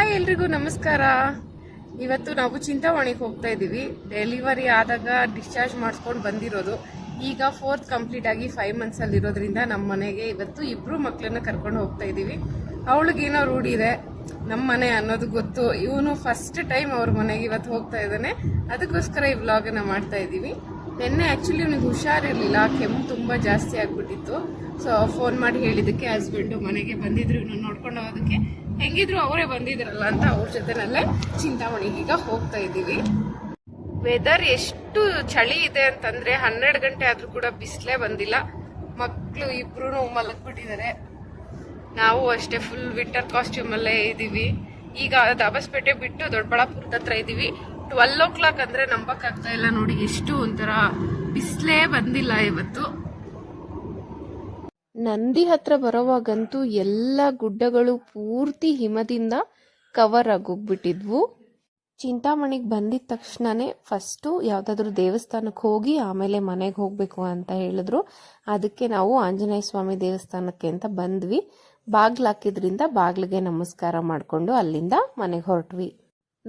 Hi ಎಲ್ರಿಗೂ ನಮಸ್ಕಾರ. ಇವತ್ತು ನಾವು ಚಿಂತಾಮಣಿಗೆ ಹೋಗ್ತಾ ಇದ್ದೀವಿ ಡೆಲಿವರಿ ಆದಾಗ ಡಿಸ್ಚಾರ್ಜ್ ಮಾಡಿಸ್ಕೊಂಡು ಬಂದಿರೋದು. ಈಗ ಫೋರ್ತ್ ಕಂಪ್ಲೀಟ್ ಆಗಿ ಫೈವ್ ಮಂತ್ಸ್ ಅಲ್ಲಿ ಇರೋದ್ರಿಂದ ನಮ್ಮ ಮನೆಗೆ ಇವತ್ತು ಇಬ್ರು ಮಕ್ಕಳನ್ನ ಕರ್ಕೊಂಡು ಹೋಗ್ತಾ ಇದ್ದೀವಿ ಅವಳಿಗೇನೋ ರೂಢಿದೆ ನಮ್ಮ ಮನೆ ಅನ್ನೋದು ಗೊತ್ತು. ಇವನು ಫಸ್ಟ್ ಟೈಮ್ ಅವ್ರ ಮನೆಗೆ ಇವತ್ತು ಹೋಗ್ತಾ ಇದ್ದಾನೆ. ಅದಕ್ಕೋಸ್ಕರ ಈ ವ್ಲಾಗನ್ನ ಮಾಡ್ತಾ ಇದ್ದೀವಿ ನಿನ್ನೆ ಆ್ಯಕ್ಚುಲಿ ಅವನಿಗೆ ಹುಷಾರಿರಲಿಲ್ಲ ಕೆಮ್ಮು ತುಂಬ ಜಾಸ್ತಿ ಆಗ್ಬಿಟ್ಟಿತ್ತು. ಸೊ ಫೋನ್ ಮಾಡಿ ಹೇಳಿದ್ದಕ್ಕೆ ಹಸ್ಬೆಂಡು ಮನೆಗೆ ಬಂದಿದ್ರು ನೋಡ್ಕೊಂಡು ಹೋಗೋದಕ್ಕೆ. ಹೆಂಗಿದ್ರು ಅವರೇ ಬಂದಿದ್ರಲ್ಲ ಅಂತ ಅವ್ರ ಜೊತೆನಲ್ಲೇ ಚಿಂತಾಮಣಿಗೀಗ ಹೋಗ್ತಾ ಇದ್ದೀವಿ. ವೆದರ್ ಎಷ್ಟು ಚಳಿ ಇದೆ ಅಂತಂದ್ರೆ ಹನ್ನೆರಡು ಗಂಟೆ ಆದ್ರೂ ಕೂಡ ಬಿಸಿಲೇ ಬಂದಿಲ್ಲ. ಮಕ್ಕಳು ಇಬ್ರು ಮಲಗ್ಬಿಟ್ಟಿದ್ದಾರೆ. ನಾವು ಅಷ್ಟೇ ಫುಲ್ ವಿಂಟರ್ ಕಾಸ್ಟ್ಯೂಮ್ ಅಲ್ಲೇ ಇದೀವಿ ಈಗ ದಾಬಸ್ಪೇಟೆ ಬಿಟ್ಟು ದೊಡ್ಡಬಳ್ಳಾಪುರದ ಹತ್ರ ಇದೀವಿ ಟ್ವೆಲ್ ಓ ಕ್ಲಾಕ್ ಅಂದ್ರೆ ನಂಬಕ್ ಆಗ್ತಾ ಇಲ್ಲ ನೋಡಿ, ಎಷ್ಟು ಒಂಥರ ಬಿಸಿಲೇ ಬಂದಿಲ್ಲ ಇವತ್ತು. ನಂದಿ ಹತ್ರ ಬರೋವಾಗಂತೂ ಎಲ್ಲ ಗುಡ್ಡಗಳು ಪೂರ್ತಿ ಹಿಮದಿಂದ ಕವರ್ ಆಗೋಗ್ಬಿಟ್ಟಿದ್ವು. ಚಿಂತಾಮಣಿಗೆ ಬಂದಿದ ತಕ್ಷಣನೇ ಫಸ್ಟು ಯಾವುದಾದ್ರೂ ದೇವಸ್ಥಾನಕ್ಕೆ ಹೋಗಿ ಆಮೇಲೆ ಮನೆಗೆ ಹೋಗಬೇಕು ಅಂತ ಹೇಳಿದ್ರು. ಅದಕ್ಕೆ ನಾವು ಆಂಜನೇಯ ಸ್ವಾಮಿ ದೇವಸ್ಥಾನಕ್ಕೆ ಅಂತ ಬಂದ್ವಿ. ಬಾಗ್ಲು ಹಾಕಿದ್ರಿಂದ ಬಾಗ್ಲಿಗೆ ನಮಸ್ಕಾರ ಮಾಡಿಕೊಂಡು ಅಲ್ಲಿಂದ ಮನೆಗೆ ಹೊರಟ್ವಿ.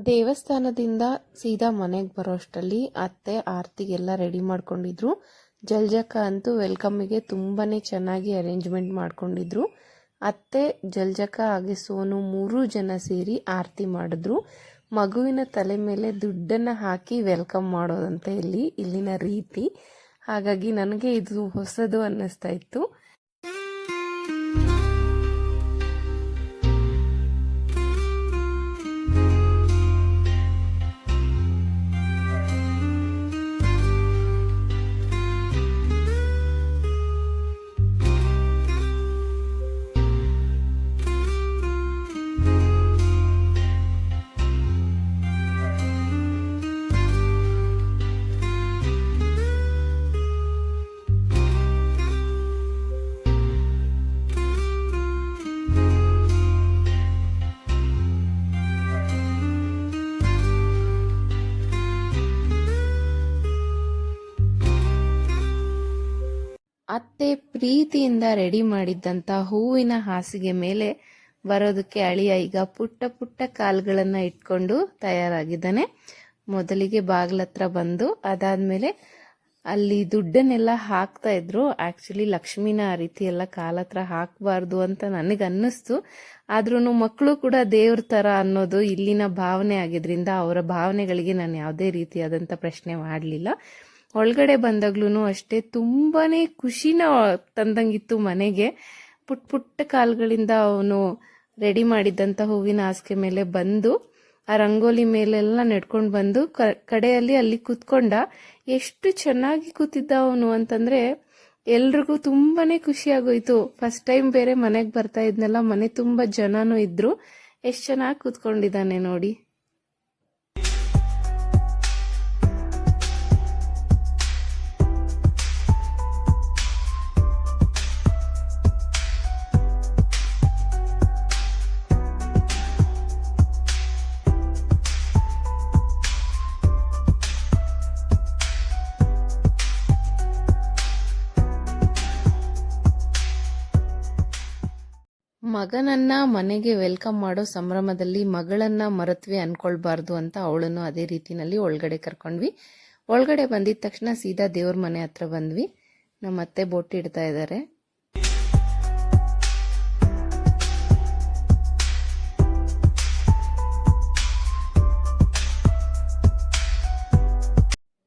ದೇವಸ್ಥಾನದಿಂದ ಸೀದಾ ಮನೆಗೆ ಬರೋಷ್ಟರಲ್ಲಿ ಅತ್ತೆ, ಆರತಿಗೆಲ್ಲ ರೆಡಿ ಮಾಡ್ಕೊಂಡಿದ್ರು. ಜಲ್ಜಕ ಅಂತೂ ವೆಲ್ಕಮ್ಮಿಗೆ ತುಂಬಾ ಚೆನ್ನಾಗಿ ಅರೇಂಜ್ಮೆಂಟ್ ಮಾಡಿಕೊಂಡಿದ್ರು. ಅತ್ತೆ ಜಲ್ಜಕ ಹಾಗೆ ಸೋನು ಮೂರೂ ಜನ ಸೇರಿ ಆರತಿ ಮಾಡಿದ್ರು. ಮಗುವಿನ ತಲೆ ಮೇಲೆ ದುಡ್ಡನ್ನು ಹಾಕಿ ವೆಲ್ಕಮ್ ಮಾಡೋದಂತೆ ಇಲ್ಲಿ, ಇಲ್ಲಿನ ರೀತಿ. ಹಾಗಾಗಿ ನನಗೆ ಇದು ಹೊಸದು ಅನ್ನಿಸ್ತಾ ಇತ್ತು. ಅತ್ತೆ ಪ್ರೀತಿಯಿಂದ ರೆಡಿ ಮಾಡಿದ್ದಂತ ಹೂವಿನ ಹಾಸಿಗೆ ಮೇಲೆ ಬರೋದಕ್ಕೆ ಅಳಿಯ ಈಗ ಪುಟ್ಟ ಪುಟ್ಟ ಕಾಲುಗಳನ್ನು ಇಟ್ಕೊಂಡು ತಯಾರಾಗಿದ್ದಾನೆ. ಮೊದಲಿಗೆ ಬಾಗ್ಲತ್ರ ಬಂದು, ಅದಾದ್ಮೇಲೆ ಅಲ್ಲಿ ದುಡ್ಡನ್ನೆಲ್ಲ ಹಾಕ್ತಾ ಇದ್ರು. ಆ್ಯಕ್ಚುಲಿ ಲಕ್ಷ್ಮಿನ ಆ ರೀತಿ ಎಲ್ಲ ಕಾಲ ಹತ್ರ ಹಾಕಬಾರ್ದು ಅಂತ ನನಗೆ ಅನ್ನಿಸ್ತು ಆದ್ರೂ ಮಕ್ಕಳು ಕೂಡ ದೇವ್ರ ಥರ ಅನ್ನೋದು ಇಲ್ಲಿನ ಭಾವನೆ ಆಗಿದ್ರಿಂದ ಅವರ ಭಾವನೆಗಳಿಗೆ ನಾನು ಯಾವುದೇ ರೀತಿಯಾದಂಥ ಪ್ರಶ್ನೆ ಮಾಡಲಿಲ್ಲ. ಒಳಗಡೆ ಬಂದಾಗ್ಲೂ ಅಷ್ಟೇ ತುಂಬಾನೇ ಖುಷಿನ ತಂದಂಗಿತ್ತು ಮನೆಗೆ. ಪುಟ್ ಪುಟ್ಟ ಕಾಲ್ಗಳಿಂದ ಅವನು ರೆಡಿ ಮಾಡಿದ್ದಂತ ಹೂವಿನ ಹಾಸಿಗೆ ಮೇಲೆ ಬಂದು, ಆ ರಂಗೋಲಿ ಮೇಲೆಲ್ಲ ನೆಡ್ಕೊಂಡು ಬಂದು ಕಡೆಯಲ್ಲಿ ಅಲ್ಲಿ ಕೂತ್ಕೊಂಡ, ಎಷ್ಟು ಚೆನ್ನಾಗಿ ಕೂತಿದ್ದ ಅವನು ಅಂತಂದ್ರೆ ಎಲ್ರಿಗೂ ತುಂಬಾನೇ ಖುಷಿ ಆಗೋಯ್ತು. ಫಸ್ಟ್ ಟೈಮ್ ಬೇರೆ ಮನೆಗೆ ಬರ್ತಾ ಇದ್ನಲ್ಲ ಮನೆ ತುಂಬಾ ಜನನೂ ಇದ್ರು. ಎಷ್ಟು ಚೆನ್ನಾಗಿ ಕೂತ್ಕೊಂಡಿದ್ದಾನೆ ನೋಡಿ. ಮಗನನ್ನ ಮನೆಗೆ ವೆಲ್ಕಮ್ ಮಾಡೋ ಸಂಭ್ರಮದಲ್ಲಿ ಮಗಳನ್ನ ಮರತ್ವಿ ಅನ್ಕೊಳ್ಬಾರ್ದು ಅಂತ ಅವಳನ್ನು ಅದೇ ರೀತಿನಲ್ಲಿ ಒಳಗಡೆ ಕರ್ಕೊಂಡ್ವಿ. ಒಳಗಡೆ ಬಂದಿದ ತಕ್ಷಣ ಸೀದಾ ದೇವ್ರ ಮನೆ ಹತ್ರ ಬಂದ್ವಿ. ನಮ್ಮ ಅತ್ತೆ ಬೋಟ್ ಇಡ್ತಾ ಇದ್ದಾರೆ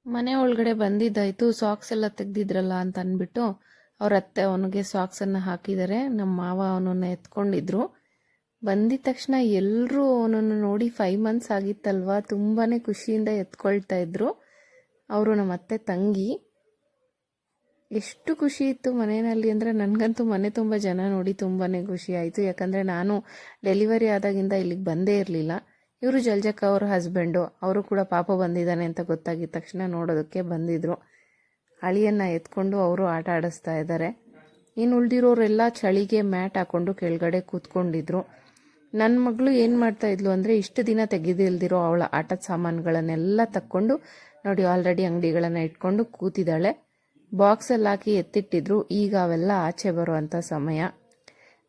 ಮನೆ ಒಳಗಡೆ ಬಂದಿದ್ದಾಯ್ತು ಸಾಕ್ಸ್ ಎಲ್ಲ ತೆಗ್ದಿದ್ರಲ್ಲ ಅಂತ ಅಂದ್ಬಿಟ್ಟು ಅವ್ರ ಅತ್ತೆ ಅವನಿಗೆ ಸಾಕ್ಸನ್ನು ಹಾಕಿದ್ದಾರೆ ನಮ್ಮ ಮಾವ ಅವನನ್ನು ಎತ್ಕೊಂಡಿದ್ರು. ಬಂದಿದ ತಕ್ಷಣ ಎಲ್ಲರೂ ಅವನನ್ನು ನೋಡಿ ಫೈವ್ ಮಂತ್ಸ್ ಆಗಿತ್ತಲ್ವ? ತುಂಬಾ ಖುಷಿಯಿಂದ ಎತ್ಕೊಳ್ತಾ ಇದ್ರು. ಅವರು ನಮ್ಮ ಅತ್ತೆ ತಂಗಿ. ಎಷ್ಟು ಖುಷಿ ಇತ್ತು ಮನೆಯಲ್ಲಿ ಅಂದರೆ ನನಗಂತೂ ಮನೆ ತುಂಬ ಜನ ನೋಡಿ ತುಂಬಾ ಖುಷಿ ಆಯಿತು. ಯಾಕಂದರೆ ನಾನು ಡೆಲಿವರಿ ಆದಾಗಿಂದ ಇಲ್ಲಿಗೆ ಬಂದೇ ಇರಲಿಲ್ಲ. ಇವರು ಜಲ್ಜಕ್ಕ ಅವ್ರ ಹಸ್ಬೆಂಡು ಅವರು ಕೂಡ ಪಾಪ ಬಂದಿದ್ದಾನೆ ಅಂತ ಗೊತ್ತಾಗಿದ ತಕ್ಷಣ ನೋಡೋದಕ್ಕೆ ಬಂದಿದ್ರು. ಅಳಿಯನ್ನ ಎತ್ಕೊಂಡು ಅವರು ಆಟ ಆಡಿಸ್ತಾ ಇದ್ದಾರೆ. ಇನ್ನು ಉಳಿದಿರೋರೆಲ್ಲ ಚಳಿಗೆ ಮ್ಯಾಟ್ ಹಾಕೊಂಡು ಕೆಳಗಡೆ ಕೂತ್ಕೊಂಡಿದ್ರು. ನನ್ನ ಮಗಳು ಏನು ಮಾಡ್ತಾ ಇದ್ಲು ಅಂದರೆ ಇಷ್ಟು ದಿನ ತೆಗೆದಿಲ್ದಿರೋ ಅವಳ ಆಟದ ಸಾಮಾನುಗಳನ್ನೆಲ್ಲ ತಕ್ಕೊಂಡು ನೋಡಿ ಆಲ್ರೆಡಿ ಅಂಗಡಿಗಳನ್ನು ಇಟ್ಕೊಂಡು ಕೂತಿದ್ದಾಳೆ. ಬಾಕ್ಸಲ್ಲಿ ಹಾಕಿ ಎತ್ತಿಟ್ಟಿದ್ರು. ಈಗ ಅವೆಲ್ಲ ಆಚೆ ಬರುವಂಥ ಸಮಯ.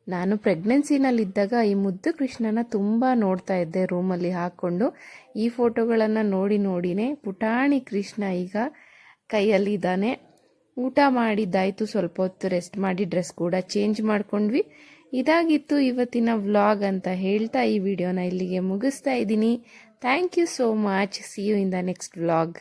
ನಾನು ಪ್ರೆಗ್ನೆನ್ಸಿನಲ್ಲಿದ್ದಾಗ ಈ ಮುದ್ದು ಕೃಷ್ಣನ ತುಂಬ ನೋಡ್ತಾ ಇದ್ದೆ ರೂಮಲ್ಲಿ ಹಾಕ್ಕೊಂಡು ಈ ಫೋಟೋಗಳನ್ನು ನೋಡಿ ನೋಡಿನೇ ಪುಟಾಣಿ ಕೃಷ್ಣ ಈಗ ಕೈಯಲ್ಲಿದ್ದಾನೆ. ಊಟ ಮಾಡಿದ್ದಾಯಿತು, ಸ್ವಲ್ಪ ಹೊತ್ತು ರೆಸ್ಟ್ ಮಾಡಿ ಡ್ರೆಸ್ ಕೂಡ ಚೇಂಜ್ ಮಾಡ್ಕೊಂಡ್ವಿ. ಇದಾಗಿತ್ತು ಇವತ್ತಿನ ವ್ಲಾಗ್ ಅಂತ ಹೇಳ್ತಾ ಈ ವಿಡಿಯೋನ ಇಲ್ಲಿಗೆ ಮುಗಿಸ್ತಾ ಇದ್ದೀನಿ. Thank you so much see you in the next vlog